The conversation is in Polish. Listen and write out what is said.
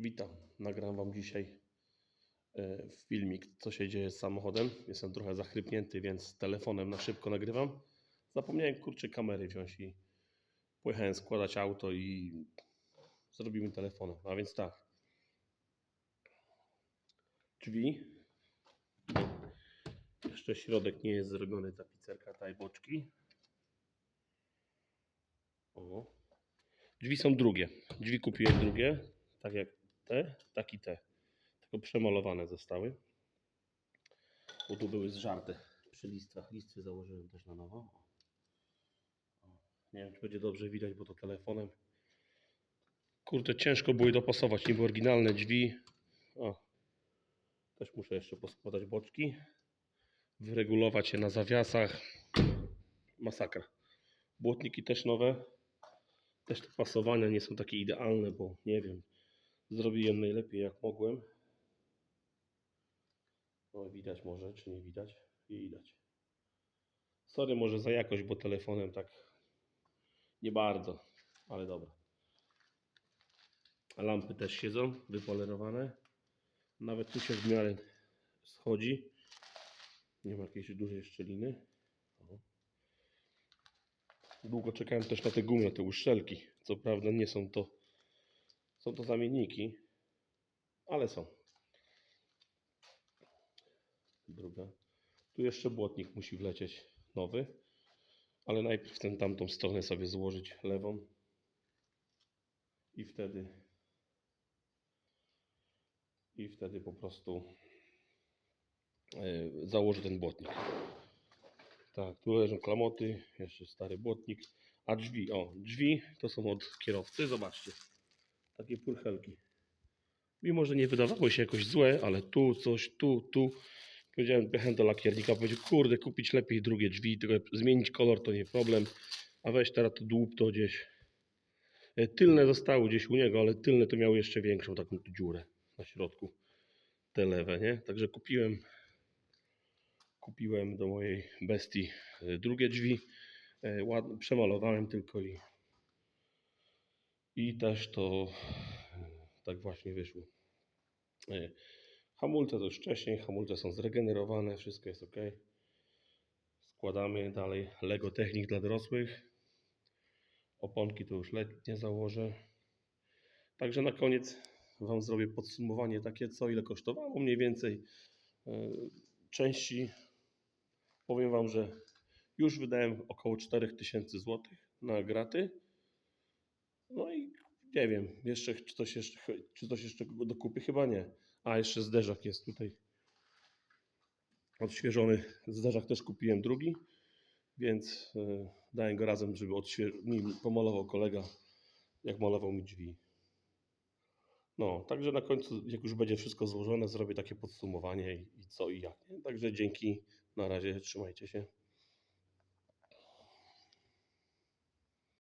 Witam. Nagram Wam dzisiaj e, filmik, co się dzieje z samochodem. Jestem trochę zachrypnięty, więc telefonem na szybko nagrywam. Zapomniałem kurczę kamery wziąć i pojechałem składać auto i zrobimy telefonem. A więc tak. Drzwi. Jeszcze środek nie jest zrobiony, tapicerka, taj boczki. O. Drzwi są drugie. Drzwi kupiłem drugie, tak jak te, tak i te. Tylko przemalowane zostały. Bo tu były zżarte przy listach. Listy założyłem też na nowo. Nie wiem, czy będzie dobrze widać, bo to telefonem. Kurde, ciężko było je dopasować. Niby oryginalne drzwi. O. Też muszę jeszcze poskładać boczki. Wyregulować je na zawiasach. Masakra. Błotniki też nowe. Też te pasowania nie są takie idealne, bo nie wiem. Zrobiłem najlepiej jak mogłem. No widać może, czy nie widać? Widać. Sorry może za jakość, bo telefonem tak nie bardzo, ale dobra. A lampy też siedzą, wypolerowane. Nawet tu się w miarę schodzi. Nie ma jakiejś dużej szczeliny. O. Długo czekałem też na te gumy, te uszczelki. Co prawda nie są to są to zamienniki, ale są. Druga. Tu jeszcze błotnik musi wlecieć nowy, ale najpierw ten tamtą stronę sobie złożyć lewą i wtedy i wtedy po prostu e, założę ten błotnik. Tak, tu leżą klamoty, jeszcze stary błotnik, a drzwi, o, drzwi to są od kierowcy, zobaczcie takie purchelki. Mimo, że nie wydawały się jakoś złe, ale tu coś, tu, tu. Powiedziałem, pojechałem do lakiernika, powiedział, kurde, kupić lepiej drugie drzwi, tylko zmienić kolor to nie problem, a weź teraz to dłup to gdzieś. E, Tylne zostały gdzieś u niego, ale tylne to miały jeszcze większą taką dziurę na środku. Te lewe, nie? Także kupiłem kupiłem do mojej bestii e, drugie drzwi. E, Ładnie przemalowałem tylko i i też to tak właśnie wyszło. E, Hamulce to już wcześniej, hamulce są zregenerowane, wszystko jest ok. Składamy dalej Lego Technik dla dorosłych. Oponki to już letnie założę. Także na koniec Wam zrobię podsumowanie takie, co ile kosztowało mniej więcej e, części. Powiem Wam, że już wydałem około 4000 zł na graty. No i nie wiem, jeszcze czy coś jeszcze, czy coś jeszcze dokupię? Chyba nie. A jeszcze zderzak jest tutaj odświeżony. Zderzak też kupiłem drugi, więc y, dałem go razem, żeby mi pomalował kolega, jak malował mi drzwi. No, także na końcu, jak już będzie wszystko złożone, zrobię takie podsumowanie i, i co i jak. Także dzięki, na razie, trzymajcie się.